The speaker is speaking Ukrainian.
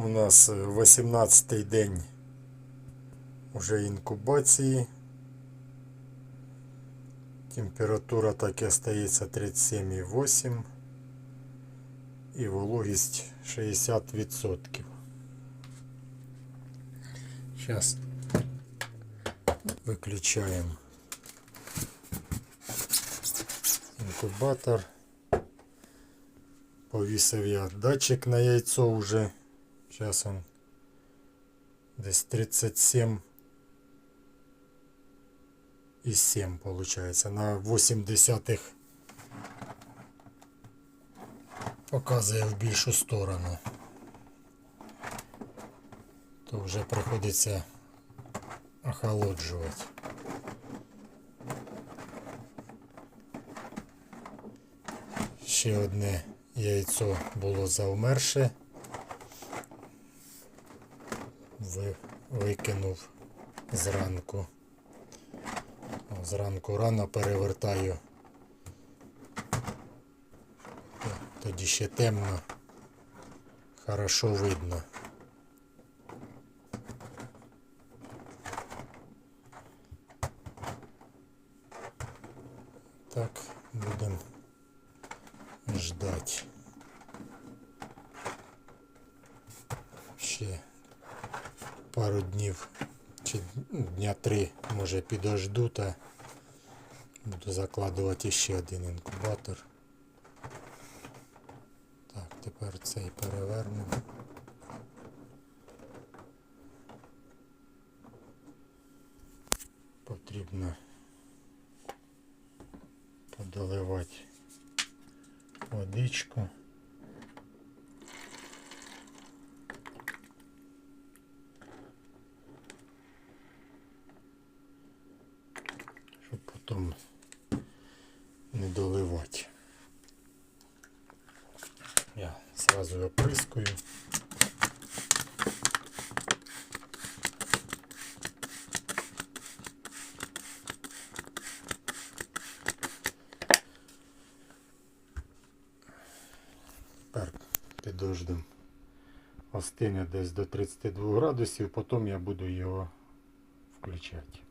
У нас 18-й день уже інкубації. Температура так і остається 37,8 і вологість 60%. Зараз виключаємо інкубатор. Повісив я датчик на яйцо вже. Зараз он десь 37 і 7 получается. На 8 десятих показує в більшу сторону. То вже приходиться охолоджувати. Ще одне яйцо було завмерше. Ви, викинув зранку. Зранку рано перевертаю. Тоді ще темно. Хорошо видно. Так, будемо ждать. Ще пару днів чи дня три може підожду та буду закладувати ще один інкубатор. Так, тепер цей переверну. Потрібно подоливати водичку. Потім не доливати. Я сразу оприскую. Тепер підождемо. Остине десь до 32 градусів, потім я буду його включати.